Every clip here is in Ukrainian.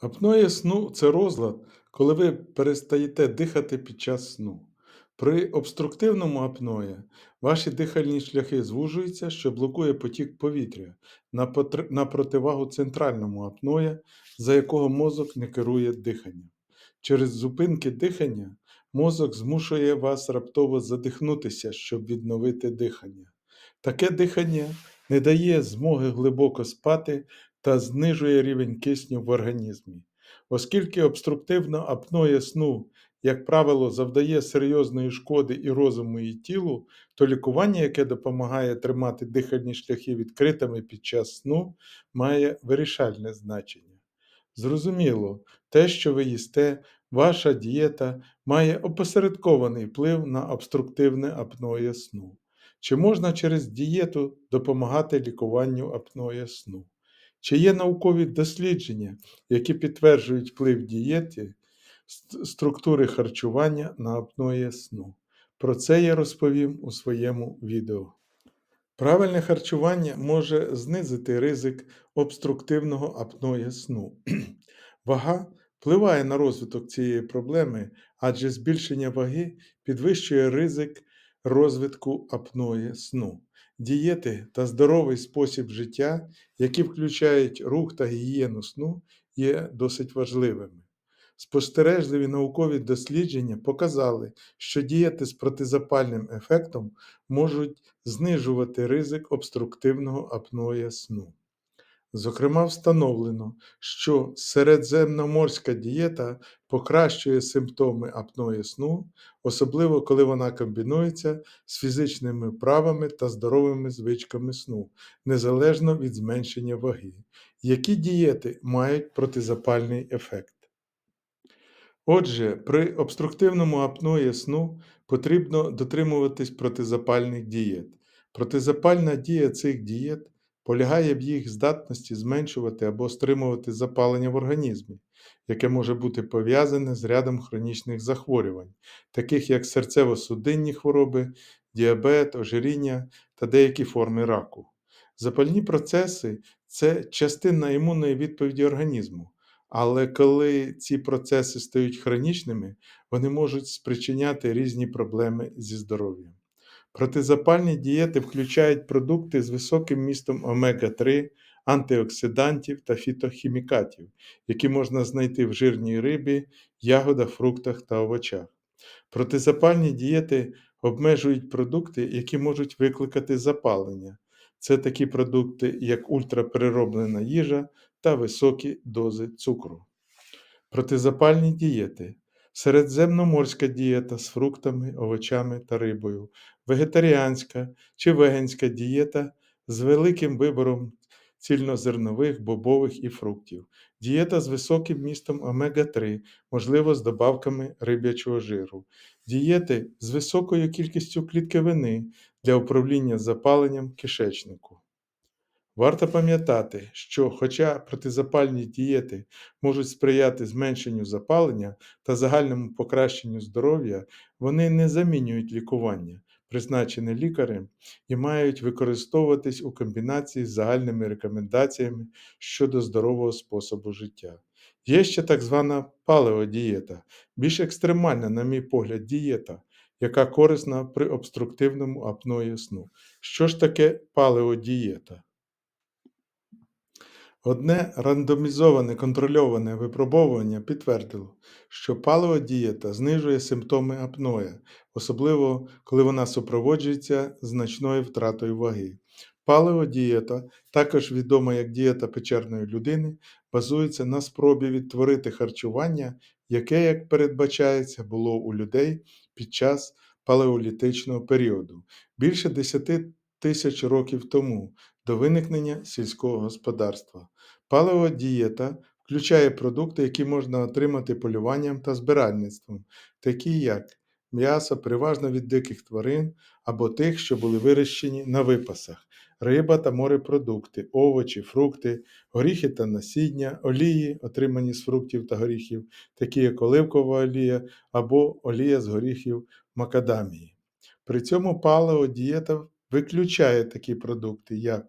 Апноє сну це розлад, коли ви перестаєте дихати під час сну. При обструктивному апное ваші дихальні шляхи звужуються, що блокує потік повітря на, на противагу центральному апное, за якого мозок не керує диханням. Через зупинки дихання мозок змушує вас раптово задихнутися, щоб відновити дихання. Таке дихання не дає змоги глибоко спати та знижує рівень кисню в організмі. Оскільки обструктивне апноє сну, як правило, завдає серйозної шкоди і розуму, і тілу, то лікування, яке допомагає тримати дихальні шляхи відкритими під час сну, має вирішальне значення. Зрозуміло, те, що ви їсте, ваша дієта має опосередкований вплив на обструктивне апноє сну. Чи можна через дієту допомагати лікуванню апноє сну? Чи є наукові дослідження, які підтверджують вплив дієти, структури харчування на апноє сну? Про це я розповім у своєму відео. Правильне харчування може знизити ризик обструктивного апноє сну. Вага впливає на розвиток цієї проблеми, адже збільшення ваги підвищує ризик розвитку апноє сну. Дієти та здоровий спосіб життя, які включають рух та гігієну сну, є досить важливими. Спостережливі наукові дослідження показали, що дієти з протизапальним ефектом можуть знижувати ризик обструктивного апноє сну. Зокрема, встановлено, що середземноморська дієта покращує симптоми апної сну, особливо коли вона комбінується з фізичними вправами та здоровими звичками сну, незалежно від зменшення ваги. Які дієти мають протизапальний ефект? Отже, при обструктивному апное сну потрібно дотримуватись протизапальних дієт. Протизапальна дія цих дієт полягає в їх здатності зменшувати або стримувати запалення в організмі, яке може бути пов'язане з рядом хронічних захворювань, таких як серцево-судинні хвороби, діабет, ожиріння та деякі форми раку. Запальні процеси це частина імунної відповіді організму. Але коли ці процеси стають хронічними, вони можуть спричиняти різні проблеми зі здоров'ям. Протизапальні дієти включають продукти з високим містом омега-3, антиоксидантів та фітохімікатів, які можна знайти в жирній рибі, ягодах, фруктах та овочах. Протизапальні дієти обмежують продукти, які можуть викликати запалення. Це такі продукти, як ультраперероблена їжа та високі дози цукру. Протизапальні дієти. Середземноморська дієта з фруктами, овочами та рибою, вегетаріанська чи веганська дієта з великим вибором цільнозернових, бобових і фруктів, дієта з високим містом омега-3, можливо, з добавками риб'ячого жиру, дієти з високою кількістю клітковини для управління запаленням кишечнику. Варто пам'ятати, що, хоча протизапальні дієти можуть сприяти зменшенню запалення та загальному покращенню здоров'я, вони не замінюють лікування, призначене лікарем, і мають використовуватись у комбінації з загальними рекомендаціями щодо здорового способу життя. Є ще так звана палеодієта, більш екстремальна, на мій погляд, дієта, яка корисна при обструктивному апної сну. Що ж таке палеодієта? Одне рандомізоване контрольоване випробовування підтвердило, що палеодієта знижує симптоми апноя, особливо коли вона супроводжується значною втратою ваги. Палеодієта, також відома як дієта печерної людини, базується на спробі відтворити харчування, яке, як передбачається, було у людей під час палеолітичного періоду більше 10 тисяч років тому до виникнення сільського господарства. Палеодієта включає продукти, які можна отримати полюванням та збиральництвом, такі як м'ясо, переважно від диких тварин або тих, що були вирощені на випасах, риба та морепродукти, овочі, фрукти, горіхи та насіння, олії, отримані з фруктів та горіхів, такі як оливкова олія або олія з горіхів макадамії. При цьому палеодієта виключає такі продукти, як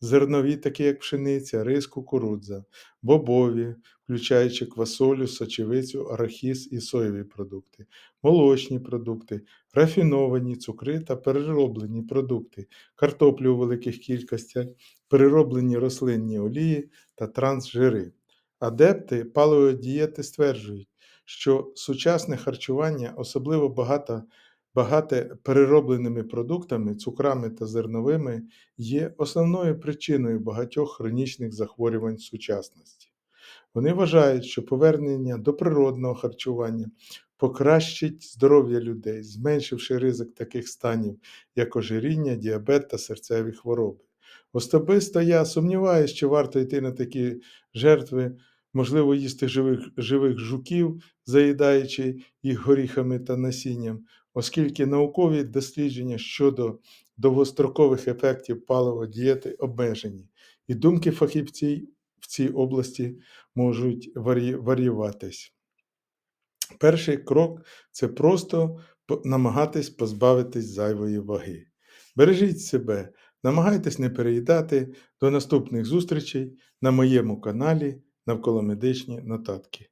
зернові, такі як пшениця, рис, кукурудза, бобові, включаючи квасолю, сочевицю, арахіс і соєві продукти, молочні продукти, рафіновані цукри та перероблені продукти, картоплю у великих кількостях, перероблені рослинні олії та трансжири. Адепти палеодієти стверджують, що сучасне харчування особливо багато, багате переробленими продуктами, цукрами та зерновими є основною причиною багатьох хронічних захворювань сучасності. Вони вважають, що повернення до природного харчування покращить здоров'я людей, зменшивши ризик таких станів, як ожиріння, діабет та серцеві хвороби. Особисто я сумніваюся, що варто йти на такі жертви, можливо, їсти живих, живих жуків, заїдаючи їх горіхами та насінням, оскільки наукові дослідження щодо довгострокових ефектів паливо-дієти обмежені, і думки фахівців в цій області можуть варі- варіюватись. Перший крок це просто намагатись позбавитись зайвої ваги. Бережіть себе, намагайтесь не переїдати. До наступних зустрічей на моєму каналі Навколомедичні нотатки.